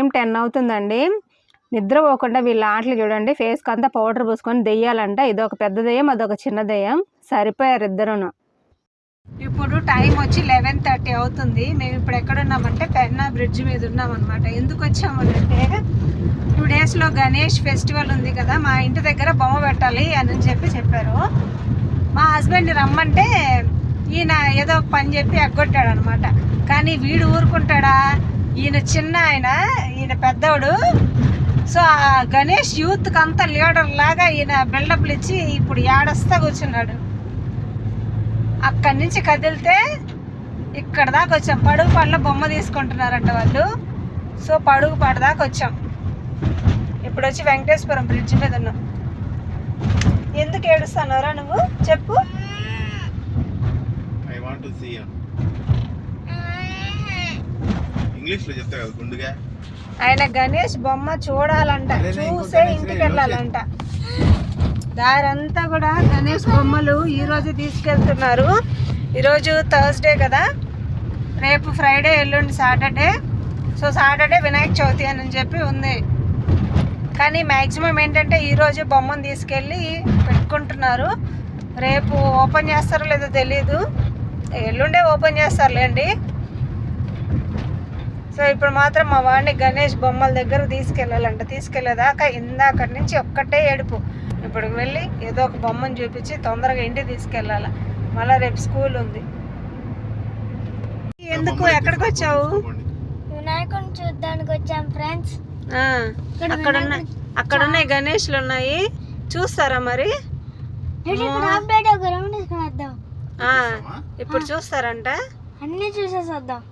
Time ten అవుతుందండి. నిద్రపోకుండా వీళ్ళ ఆటలు చూడండి. ఫేస్కి అంతా పౌడర్ పూసుకొని దెయ్యాలంట. ఇది ఒక పెద్ద దెయ్యం అదొక చిన్న దెయ్యం. సరిపోయారు ఇద్దరును. ఇప్పుడు టైం వచ్చి లెవెన్ థర్టీ అవుతుంది. మేము ఇప్పుడు ఎక్కడున్నామంటే పెన్నా బ్రిడ్జ్ మీద ఉన్నాం అనమాట ఎందుకు వచ్చామంటే టూ డేస్లో గణేష్ ఫెస్టివల్ ఉంది కదా మా ఇంటి దగ్గర బొమ్మ పెట్టాలి అని చెప్పి చెప్పారు. మా హస్బెండ్ రమ్మంటే ఈయన ఏదో పని చెప్పి ఎగ్గొట్టాడు అనమాట కానీ వీడు ఊరుకుంటాడా? ఈయన చిన్న ఆయన ఈయన పెద్దోడు. సో ఆ గణేష్ యూత్కి అంతా లీడర్ లాగా ఈయన బిల్డప్లు ఇచ్చి ఇప్పుడు ఏడస్తా కూర్చున్నాడు. అక్కడి నుంచి కదిలితే ఇక్కడ దాకా వచ్చాం. పడుగు పళ్ళ బొమ్మ తీసుకుంటున్నారంట వాళ్ళు. సో పడుగు పాట దాకా వచ్చాం. ఇప్పుడు వచ్చి వెంకటేశ్వరం బ్రిడ్జ్ మీద ఉన్నాం. ఎందుకు ఏడుస్తానోరా నువ్వు? చెప్పు. ఐ వాంట్ టు సీ ఇంగ్లీష్లో చెప్తా కదా గుండుగా. ఆయన గణేష్ బొమ్మ చూడాలంట చూసే ఇంటికి వెళ్ళాలంట. దారంతా కూడా గణేష్ బొమ్మలు ఈ రోజు తీసుకెళ్తున్నారు. ఈరోజు థర్స్డే కదా. రేపు ఫ్రైడే ఎల్లుండి Saturday. So Saturday Vinayaka Chavithi అని చెప్పి ఉంది. కానీ మ్యాక్సిమం ఏంటంటే ఈరోజు బొమ్మను తీసుకెళ్ళి పెట్టుకుంటున్నారు. రేపు ఓపెన్ చేస్తారో లేదో తెలీదు. ఎల్లుండే ఓపెన్ చేస్తారులేండి. సో ఇప్పుడు మాత్రం మా వాడిని గణేష్ బొమ్మల దగ్గర తీసుకెళ్ళాలంట. తీసుకెళ్ళేదాకా ఇందాకటి నుంచి ఒక్కటే ఏడుపు. ఇప్పుడు వెళ్ళి ఏదో ఒక బొమ్మను చూపించి తొందరగా ఇంటికి తీసుకెళ్ళాలి. మళ్ళీ రేపు స్కూల్ ఉంది. ఎందుకు? ఎక్కడికి వచ్చావు? వినాయకుడిని చూడ్డానికి వచ్చాం ఫ్రెండ్స్. ఆ, అక్కడ ఉన్నాయి అక్కడ ఉన్నాయి గణేష్లు ఉన్నాయి. చూస్తారా మరి? ఇప్పుడు చూస్తారంట. అన్ని చూసేసి వద్దాం. ఆ,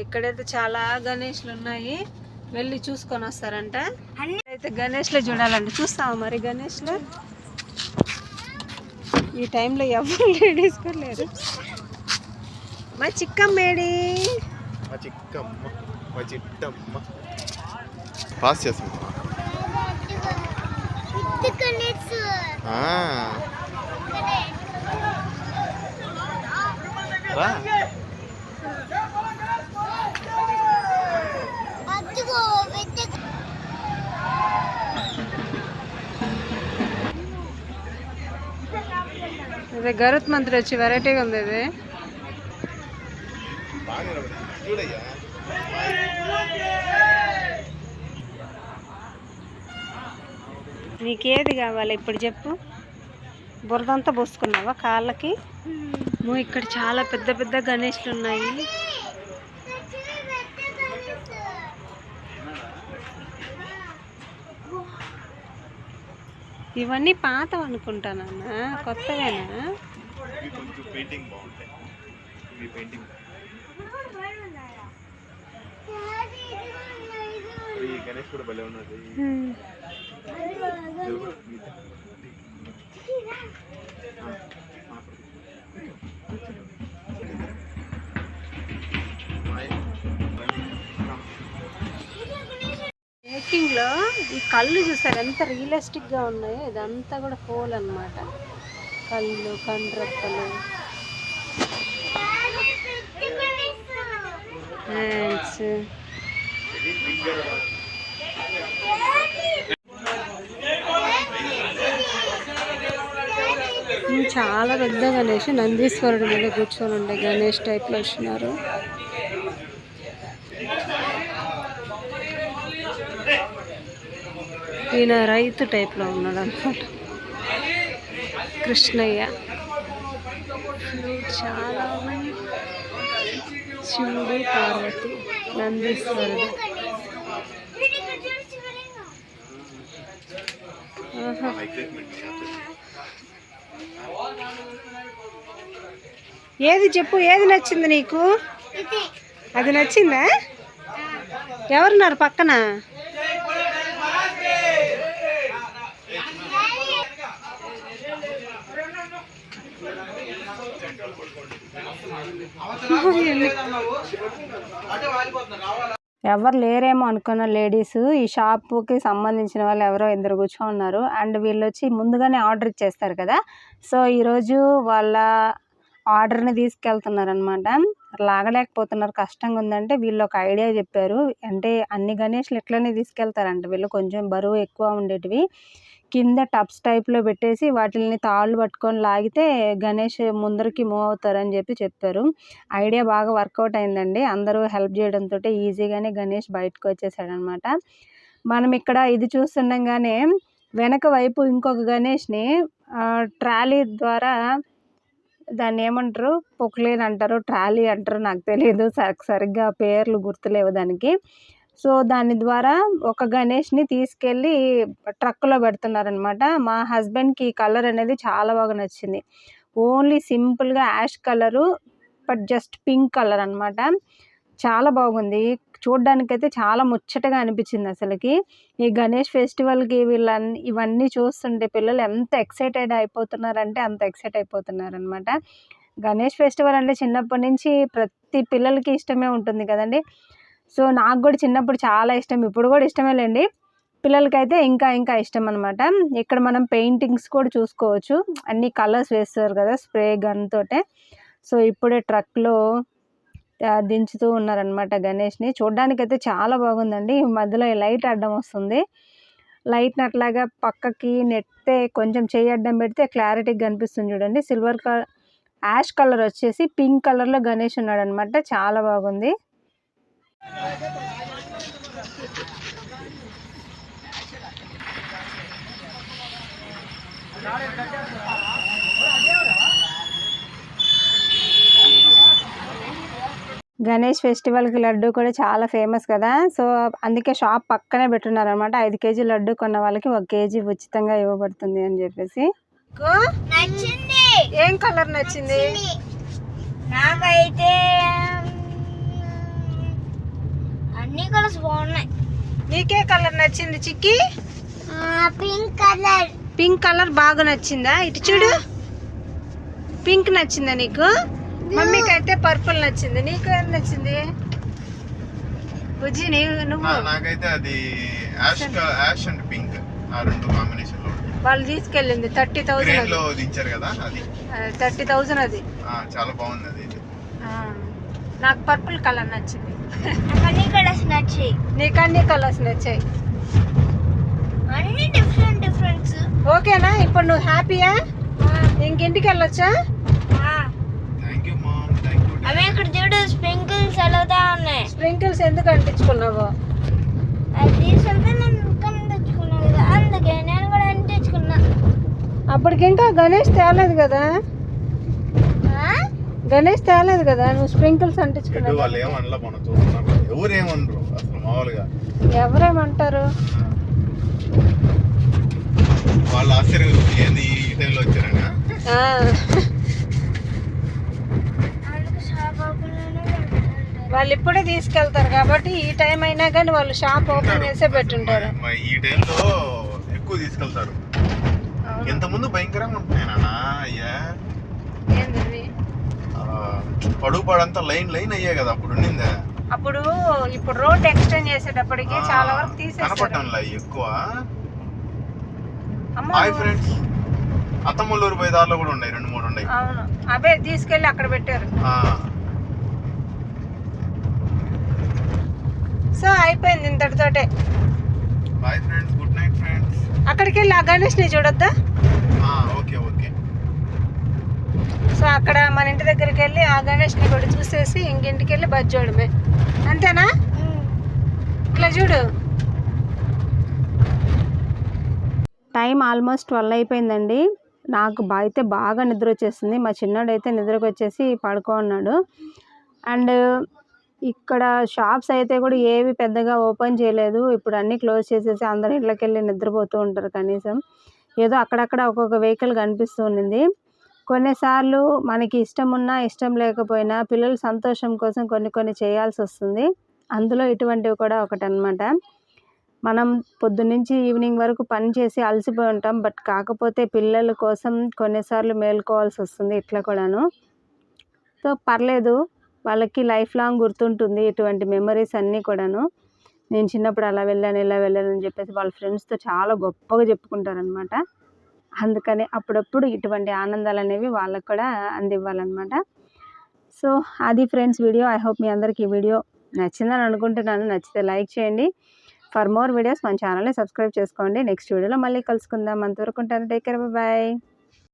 ఇక్కడైతే చాలా గణేష్లు ఉన్నాయి. వెళ్ళి చూసుకొని వస్తారంట. అయితే గణేష్లో చూడాలండి చూస్తావా మరి గణేష్లో? ఈ టైంలో ఎవరు లేడీస్ కూడా లేరు. మా చిక్కమ్మేడి. మా చిక్కమ్మ మా చిట్టమ్మ. పాస్ చేస్తాం ఆ. రా. ఇది గరుత్ మంత్రి వచ్చి వెరైటీగా ఉంది ఇది. నీకేది కావాలి ఇప్పుడు చెప్పు? బురదంతా పోసుకున్నావా కాళ్ళకి? ఇక్కడ చాలా పెద్ద పెద్ద గణేష్లు ఉన్నాయి. ఇవన్నీ పాతవి అనుకుంటానన్నా కొత్తవేనా? పెయింటింగ్ బాగుంటాయి. పెయింటింగ్ గణేష్ కూడా భలే ఉన్నది. హ్మ్. లో ఈ కళ్ళు చూసారు? ఎంత రియలిస్టిక్గా ఉన్నాయో? ఇదంతా కూడా హోల్ అన్నమాట. కళ్ళు కండ్రప్పలు. హ్యాండ్స్ చాలా పెద్ద గణేష్ నందీశ్వరుడు మీద కూర్చొని ఉండే గణేష్ టైప్లో వచ్చినారు. ఈయన రైతు టైప్లో ఉన్నాడు అనమాట కృష్ణయ్య. చాలా ఉన్నాయి శివుడు పార్వతి నందీశ్వరుడు. ఏది చెప్పు ఏది నచ్చింది నీకు? అది నచ్చిందా? ఎవరున్నారు పక్కన? ఎవరు లేరేమో అనుకున్న లేడీస్ ఈ షాప్కి సంబంధించిన వాళ్ళు ఎవరో ఇద్దరు కూర్చొని ఉన్నారు. అండ్ వీళ్ళు వచ్చి ముందుగానే ఆర్డర్ ఇచ్చేస్తారు కదా. సో ఈరోజు వాళ్ళ ఆర్డర్ని తీసుకెళ్తున్నారు అక్కడ లాగలేకపోతున్నారు. కష్టంగా ఉందంటే వీళ్ళు ఒక ఐడియా చెప్పారు. అంటే అన్ని గణేష్లు ఇట్లనే తీసుకెళ్తారంట. వీళ్ళు కొంచెం బరువు ఎక్కువ ఉండేటివి. కింద టబ్స్ టైప్లో పెట్టేసి వాటిని తాళ్ళు పట్టుకొని లాగితే గణేష్ ముందరికి మూవ్ అవుతారని చెప్పి చెప్పారు. ఐడియా బాగా వర్కౌట్ అయిందండి. అందరూ హెల్ప్ చేయడంతో ఈజీగానే గణేష్ బయటకు వచ్చేసాడనమాట మనం ఇక్కడ ఇది చూస్తుండగానే వెనక వైపు ఇంకొక గణేష్ని ట్రాలీ ద్వారా దాన్ని ఏమంటారు? పొక్లేన్ అంటారు ట్రాలీ అంటారు నాకు తెలియదు సరి సరిగ్గా పేర్లు గుర్తులేవు దానికి. సో దాని ద్వారా ఒక గణేష్ని తీసుకెళ్ళి ట్రక్లో పెడుతున్నారనమాట. మా హస్బెండ్కి ఈ కలర్ అనేది చాలా బాగా నచ్చింది. ఓన్లీ సింపుల్గా ash colour but just pink colour అనమాట. చాలా బాగుంది. చూడ్డానికైతే చాలా ముచ్చటగా అనిపించింది అసలుకి. ఈ గణేష్ ఫెస్టివల్కి వీళ్ళన్ని ఇవన్నీ చూస్తుంటే పిల్లలు ఎంత ఎక్సైటెడ్ అయిపోతున్నారంటే అంత ఎక్సైట్ అయిపోతున్నారు అనమాట గణేష్ ఫెస్టివల్ అంటే చిన్నప్పటి నుంచి ప్రతి పిల్లలకి ఇష్టమే ఉంటుంది కదండి. సో నాకు కూడా చిన్నప్పుడు చాలా ఇష్టం ఇప్పుడు కూడా ఇష్టమేలేండి పిల్లలకైతే ఇంకా ఇంకా ఇష్టం అనమాట ఇక్కడ మనం పెయింటింగ్స్ కూడా చూసుకోవచ్చు. అన్ని కలర్స్ వేస్తారు కదా స్ప్రే గన్ తోటే. సో ఇప్పుడే ట్రక్లో దించుతూ ఉన్నారనమాట గణేష్ని. చూడ్డానికైతే చాలా బాగుందండి. ఈ మధ్యలో లైట్ అడ్డం వస్తుంది. లైట్ని అట్లాగా పక్కకి నెట్తే కొంచెం చేయి అడ్డం పెడితే క్లారిటీగా కనిపిస్తుంది చూడండి. సిల్వర్ కలర్ యాష్ కలర్ వచ్చేసి పింక్ కలర్లో గణేష్ ఉన్నాడు అనమాట చాలా బాగుంది. గణేష్ ఫెస్టివల్కి లడ్డు కూడా చాలా ఫేమస్ కదా. సో అందుకే షాప్ పక్కనే పెట్టున్నారు అనమాట ఐదు కేజీ లడ్డు కొన్న వాళ్ళకి ఒక కేజీ ఉచితంగా ఇవ్వబడుతుంది అని చెప్పేసి. నచ్చింది. ఏం కలర్ నచ్చింది? నాకైతే అన్ని కలర్స్ బాగున్నాయి. నీకే కలర్ నచ్చింది చిక్కి? Pink colour. పింక్ కలర్ బాగా నచ్చిందా? ఇటు చూడు. పింక్ నచ్చిందా నీకు? మమ్మీకి అయితే పర్పుల్ నచ్చింది. నీకు ఏం నచ్చింది? బుజ్జి నీ నువ్వు? నాకైతే అది యాష్ యాష్ అండ్ పింక్ ఆ రెండు కాంబినేషన్లో వాళ్ళు తీసుకెళ్ళింది థర్టీ థౌజండ్లో దించారు కదా అది. థర్టీ థౌజండ్ అది. ఆ, చాలా బాగుంది అది. ఆ, నాకు పర్పుల్ కలర్ నచ్చింది. అన్ని కలర్స్ నచ్చాయి. నీకు అన్ని కలర్స్ నచ్చాయి. అన్ని డిఫరెంట్ డిఫరెంట్స్. ఓకేనా? ఇప్పుడు నువ్వు హ్యాపీయా? ఇంకింటికి వెళ్ళొచ్చా అవి ఇక్కడ చూడు స్ప్రింకిల్స్ ఎలాగా ఉన్నాయి. స్ప్రింకిల్స్ ఎందుకు అంటించుకున్నావు? అది తీసుకెళ్తే నేను ఇంకా తెచ్చుకున్నాను కదా అందుకే నేను కూడా అంటించుకున్నా. అప్పటికి ఇంకా గణేష్ తేలేదు కదా? ఆ? గణేష్ తేలేదు కదా నువ్వు స్ప్రింకిల్స్ అంటించుకున్నావు? వాళ్ళు ఏమనలా ఎవరు ఏమనరు అసలు మామూలుగా. ఎవరేమంటారు? వాళ్ళు ఆశ్చర్యం ఏంది ఈ టైంలో వచ్చారని ఆ, అందుకు షాప్ ఓపెన్లోనే పెట్టుకుంటారు. వాళ్ళు ఇప్పుడే తీసుకెళ్తారు కాబట్టి ఈ టైం అయినా కానీ వాళ్ళు షాప్ ఓపెన్ చేసే పెట్టుంటారు. ఈ టైంలో ఎక్కువ తీసుకెళ్తారు. అవును. ఇంత ముందు భయంకరంగా ఉంటున్నాయి నాన్న అయ్యా. ఏంది పడుగు పడంతా లైన్ లైన్ అయ్యాయి కదా అప్పుడు ఉండిందే? అప్పుడు ఇప్పుడు రోడ్ ఎక్స్టెండ్ చేసేటప్పటికి చాలా వరకు తీసేస్తారు. ఎక్కువ? అమ్మ, హాయ్ ఫ్రెండ్స్ అత్తమ్మలూరు పోయే దారిలో కూడా ఉన్నాయి రెండు మూడు ఉన్నాయి. అవును. అవే తీసుకెళ్ళి అక్కడ పెట్టారు. సో అయిపోయింది ఇంతటితోటే bye friends good night friends అక్కడికి వెళ్ళి ఆ గణేష్ని చూడొద్దా? Okay okay. సో అక్కడ మన ఇంటి దగ్గరికి వెళ్ళి ఆ గణేష్ని కూడా చూసేసి ఇంకింటికి వెళ్ళి బజ్ చూడమే అంతేనా. ఇట్లా చూడు. టైం ఆల్మోస్ట్ ట్వెల్వ్ అయిపోయిందండి. నాకు బా అయితే బాగా నిద్ర వచ్చేసింది మా చిన్నోడు అయితే నిద్రకు వచ్చేసి పడుకో ఉన్నాడు అండ్ ఇక్కడ షాప్స్ అయితే కూడా ఏవి పెద్దగా ఓపెన్ చేయలేదు. ఇప్పుడు అన్నీ క్లోజ్ చేసేసి అందరు ఇళ్ళకి వెళ్ళి నిద్రపోతూ ఉంటారు కనీసం. ఏదో అక్కడక్కడ ఒక్కొక్క వెహికల్ కనిపిస్తూ ఉండింది. కొన్నిసార్లు మనకి ఇష్టం ఉన్నా ఇష్టం లేకపోయినా పిల్లల సంతోషం కోసం కొన్ని కొన్ని చేయాల్సి వస్తుంది. అందులో ఇటువంటివి కూడా ఒకటి అనమాట మనం పొద్దున్నుంచి ఈవినింగ్ వరకు పని చేసి అలసిపోయి ఉంటాం. బట్ కాకపోతే పిల్లల కోసం కొన్నిసార్లు మేల్కోవాల్సి వస్తుంది ఇట్లా కూడాను. సో పర్లేదు. వాళ్ళకి లైఫ్ లాంగ్ గుర్తుంటుంది ఇటువంటి మెమరీస్ అన్నీ కూడాను. నేను చిన్నప్పుడు అలా వెళ్ళాను ఇలా వెళ్ళాను అని చెప్పేసి వాళ్ళ ఫ్రెండ్స్తో చాలా గొప్పగా చెప్పుకుంటారనమాట. అందుకని అప్పుడప్పుడు ఇటువంటి ఆనందాలు అనేవి వాళ్ళకు కూడా అందివ్వాలన్నమాట సో అది ఫ్రెండ్స్ వీడియో. ఐ హోప్ మీ అందరికీ ఈ వీడియో నచ్చిందని అనుకుంటున్నాను. నచ్చితే లైక్ చేయండి. ఫర్ మోర్ వీడియోస్ మన ఛానల్ని సబ్స్క్రైబ్ చేసుకోండి. నెక్స్ట్ వీడియోలో మళ్ళీ కలుసుకుందాం. అంతవరకు ఉంటాను. Take care. బాయ్.